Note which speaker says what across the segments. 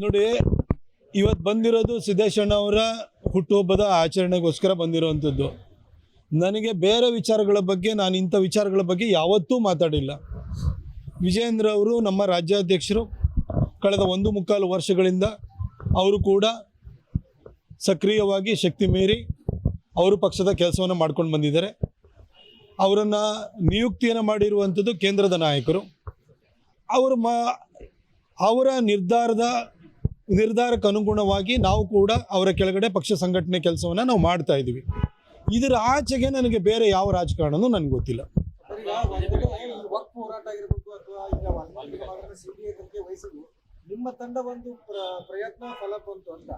Speaker 1: ನೋಡಿ ಇವತ್ತು ಬಂದಿರೋದು ಸಿದ್ದೇಶಣ್ಣ ಅವರ ಹುಟ್ಟುಹಬ್ಬದ ಆಚರಣೆಗೋಸ್ಕರ ಬಂದಿರುವಂಥದ್ದು ನನಗೆ ಬೇರೆ ವಿಚಾರಗಳ ಬಗ್ಗೆ, ನಾನು ಇಂಥ ವಿಚಾರಗಳ ಬಗ್ಗೆ ಯಾವತ್ತೂ ಮಾತಾಡಿಲ್ಲ. ವಿಜಯೇಂದ್ರ ಅವರು ನಮ್ಮ ರಾಜ್ಯಾಧ್ಯಕ್ಷರು, ಕಳೆದ ಒಂದು ಮುಕ್ಕಾಲು ವರ್ಷಗಳಿಂದ ಅವರು ಕೂಡ ಸಕ್ರಿಯವಾಗಿ ಶಕ್ತಿ ಮೀರಿ ಅವರು ಪಕ್ಷದ ಕೆಲಸವನ್ನು ಮಾಡ್ಕೊಂಡು ಬಂದಿದ್ದಾರೆ. ಅವರನ್ನು ನಿಯುಕ್ತಿಯನ್ನು ಮಾಡಿರುವಂಥದ್ದು ಕೇಂದ್ರದ ನಾಯಕರು. ಅವರು ಮಾ, ಅವರ ನಿರ್ಧಾರದ ನಿರ್ಧಾರಕ್ಕೆ ಅನುಗುಣವಾಗಿ ನಾವು ಕೂಡ ಅವರ ಕೆಳಗಡೆ ಪಕ್ಷ ಸಂಘಟನೆ ಕೆಲಸವನ್ನು ನಾವು ಮಾಡ್ತಾ ಇದ್ದೀವಿ. ಇದರ ಆಚೆಗೆ ನನಗೆ ಬೇರೆ ಯಾವ ರಾಜಕಾರಣನೂ ನನಗೆ ಗೊತ್ತಿಲ್ಲ.
Speaker 2: ನಿಮ್ಮ ತಂಡ ಒಂದು ಪ್ರಯತ್ನ ಫಲ ಬಂತು ಅಂತ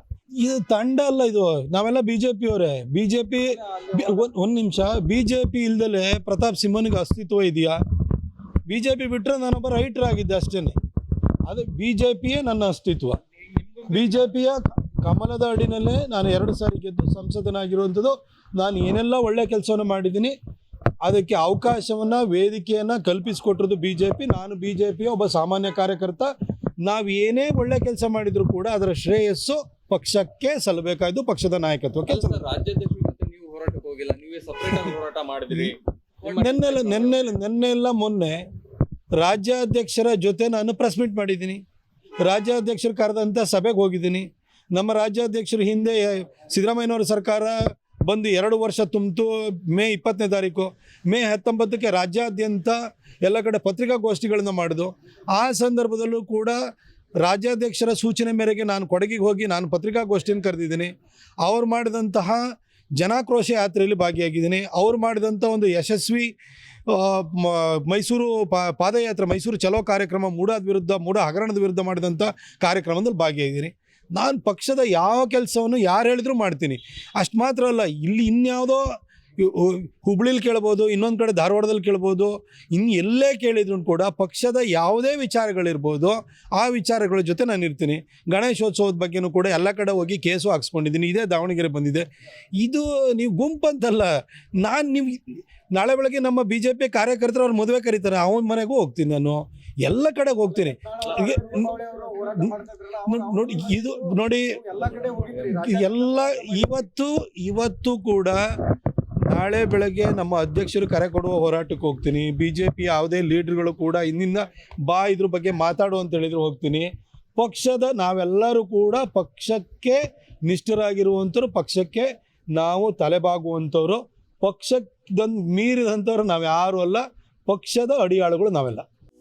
Speaker 1: ಇದು ತಂಡ ಅಲ್ಲ ಇದು, ನಾವೆಲ್ಲ ಬಿ ಜೆ ಪಿಯವರೇ ಬಿ ಜೆ ಪಿ ಒಂದು ನಿಮಿಷ. ಬಿ ಜೆ ಪಿ ಇಲ್ದಲೆ ಪ್ರತಾಪ್ ಸಿಂಹನಿಗೆ ಅಸ್ತಿತ್ವ ಇದೆಯಾ? ಬಿ ಜೆ ಪಿ ಬಿಟ್ಟರೆ ನಾನೊಬ್ಬ ರೈಟರ್ ಆಗಿದ್ದೆ ಅಷ್ಟೇನೆ. ಅದು ಬಿ ಜೆ ಪಿಯೇ ನನ್ನ ಅಸ್ತಿತ್ವ. ಬಿ ಜೆ ಪಿಯ ಕಮಲದ ಅಡಿನಲ್ಲೇ ನಾನು ಎರಡು ಸಾರಿ ಗೆದ್ದು ಸಂಸದನಾಗಿರುವಂಥದ್ದು. ನಾನು ಏನೆಲ್ಲ ಒಳ್ಳೆ ಕೆಲಸವನ್ನು ಮಾಡಿದ್ದೀನಿ ಅದಕ್ಕೆ ಅವಕಾಶವನ್ನು ವೇದಿಕೆಯನ್ನು ಕಲ್ಪಿಸಿಕೊಟ್ಟಿರೋದು ಬಿ ಜೆ ಪಿ ನಾನು ಬಿ ಜೆ ಪಿಯ ಒಬ್ಬ ಸಾಮಾನ್ಯ ಕಾರ್ಯಕರ್ತ. ನಾವು ಏನೇ ಒಳ್ಳೆ ಕೆಲಸ ಮಾಡಿದರೂ ಕೂಡ ಅದರ ಶ್ರೇಯಸ್ಸು ಪಕ್ಷಕ್ಕೆ ಸಲ್ಲಬೇಕಾಯ್ತು ಪಕ್ಷದ ನಾಯಕತ್ವಕ್ಕೆ
Speaker 3: ನೀವು ಹೋರಾಟಕ್ಕೆ ಹೋಗಿಲ್ಲ. ನೀವೇ ಸಪರೇಟ್ ಆಗಿ ಹೋರಾಟ ಮಾಡಿದ್ರಿ.
Speaker 1: ನೆನ್ನೆಲ್ಲ ನೆನ್ನೆ ನೆನ್ನೆಲ್ಲ ಮೊನ್ನೆ ರಾಜ್ಯಾಧ್ಯಕ್ಷರ ಜೊತೆ ನಾನು ಪ್ರೆಸ್ ಮೀಟ್ ಮಾಡಿದ್ದೀನಿ. ರಾಜ್ಯಾಧ್ಯಕ್ಷರು ಕರೆದಂಥ ಸಭೆಗೆ ಹೋಗಿದ್ದೀನಿ. ನಮ್ಮ ರಾಜ್ಯಾಧ್ಯಕ್ಷರು ಹಿಂದೆ ಸಿದ್ದರಾಮಯ್ಯನವರ ಸರ್ಕಾರ ಬಂದು ಎರಡು ವರ್ಷ ತುಂಬಿತು, ಮೇ ಇಪ್ಪತ್ತನೇ ತಾರೀಕು. ಮೇ ಹತ್ತೊಂಬತ್ತಕ್ಕೆ ರಾಜ್ಯಾದ್ಯಂತ ಎಲ್ಲ ಕಡೆ ಪತ್ರಿಕಾಗೋಷ್ಠಿಗಳನ್ನು ಮಾಡಿದು. ಆ ಸಂದರ್ಭದಲ್ಲೂ ಕೂಡ ರಾಜ್ಯಾಧ್ಯಕ್ಷರ ಸೂಚನೆ ಮೇರೆಗೆ ನಾನು ಕೊಡಗಿಗೆ ಹೋಗಿ ನಾನು ಪತ್ರಿಕಾಗೋಷ್ಠಿಯನ್ನು ಕರೆದಿದ್ದೀನಿ. ಅವ್ರು ಮಾಡಿದಂತಹ ಜನಾಕ್ರೋಶ ಯಾತ್ರೆಯಲ್ಲಿ ಭಾಗಿಯಾಗಿದ್ದೀನಿ. ಅವ್ರು ಮಾಡಿದಂಥ ಒಂದು ಯಶಸ್ವಿ ಮೈಸೂರು ಪಾದಯಾತ್ರೆ, ಮೈಸೂರು ಚಲೋ ಕಾರ್ಯಕ್ರಮ, ಮೂಡಾದ ವಿರುದ್ಧ, ಮೂಡ ಹಗರಣದ ವಿರುದ್ಧ ಮಾಡಿದಂಥ ಕಾರ್ಯಕ್ರಮದಲ್ಲಿ ಭಾಗಿಯಾಗಿದ್ದೀನಿ. ನಾನು ಪಕ್ಷದ ಯಾವ ಕೆಲಸವನ್ನು ಯಾರು ಹೇಳಿದ್ರು ಮಾಡ್ತೀನಿ. ಅಷ್ಟು ಮಾತ್ರ ಅಲ್ಲ, ಇಲ್ಲಿ ಇನ್ಯಾವುದೋ ಹುಬ್ಳಿಲಿ ಕೇಳ್ಬೋದು ಇನ್ನೊಂದು ಕಡೆ ಧಾರವಾಡದಲ್ಲಿ ಕೇಳ್ಬೋದು ಇನ್ನು ಎಲ್ಲೇ ಕೇಳಿದ್ರು ಕೂಡ ಪಕ್ಷದ ಯಾವುದೇ ವಿಚಾರಗಳಿರ್ಬೋದು ಆ ವಿಚಾರಗಳ ಜೊತೆ ನಾನು ಇರ್ತೀನಿ. ಗಣೇಶೋತ್ಸವದ ಬಗ್ಗೆನೂ ಕೂಡ ಎಲ್ಲ ಕಡೆ ಹೋಗಿ ಕೇಸು ಹಾಕ್ಸ್ಕೊಂಡಿದ್ದೀನಿ ಇದೇ ದಾವಣಗೆರೆ ಬಂದಿದೆ. ಇದು ನೀವು ಗುಂಪಂತಲ್ಲ ನಾನು ನೀವು ನಾಳೆ ಬೆಳಗ್ಗೆ ನಮ್ಮ ಬಿ ಜೆ ಪಿ ಕಾರ್ಯಕರ್ತರು ಅವ್ರ ಮದುವೆ ಕರೀತಾರೆ ಅವನ ಮನೆಗೂ ಹೋಗ್ತೀನಿ ನಾನು. ಎಲ್ಲ ಕಡೆಗೆ ಹೋಗ್ತೀನಿ. ನೋಡಿ ಇದು ನೋಡಿ
Speaker 2: ಎಲ್ಲ
Speaker 1: ಇವತ್ತು ಇವತ್ತು ಕೂಡ ನಾಳೆ ಬೆಳಗ್ಗೆ ನಮ್ಮ ಅಧ್ಯಕ್ಷರು ಕರೆ ಕೊಡುವ ಹೋರಾಟಕ್ಕೆ ಹೋಗ್ತೀನಿ. ಬಿ ಜೆ ಪಿ ಯಾವುದೇ ಲೀಡ್ರ್ಗಳು ಕೂಡ ಇಂದಿಂದ ಬಾ ಇದ್ರ ಬಗ್ಗೆ ಮಾತಾಡು ಅಂತ ಹೇಳಿದ್ರು ಹೋಗ್ತೀನಿ. ಪಕ್ಷದ ನಾವೆಲ್ಲರೂ ಕೂಡ ಪಕ್ಷಕ್ಕೆ ನಿಷ್ಠರಾಗಿರುವಂಥವ್ರು, ಪಕ್ಷಕ್ಕೆ ನಾವು ತಲೆಬಾಗುವಂಥವ್ರು. ಪಕ್ಷದ ಮೀರಿದಂಥವ್ರು ನಾವು ಯಾರು ಅಲ್ಲ. ಪಕ್ಷದ ಅಡಿಯಾಳುಗಳು ನಾವೆಲ್ಲ.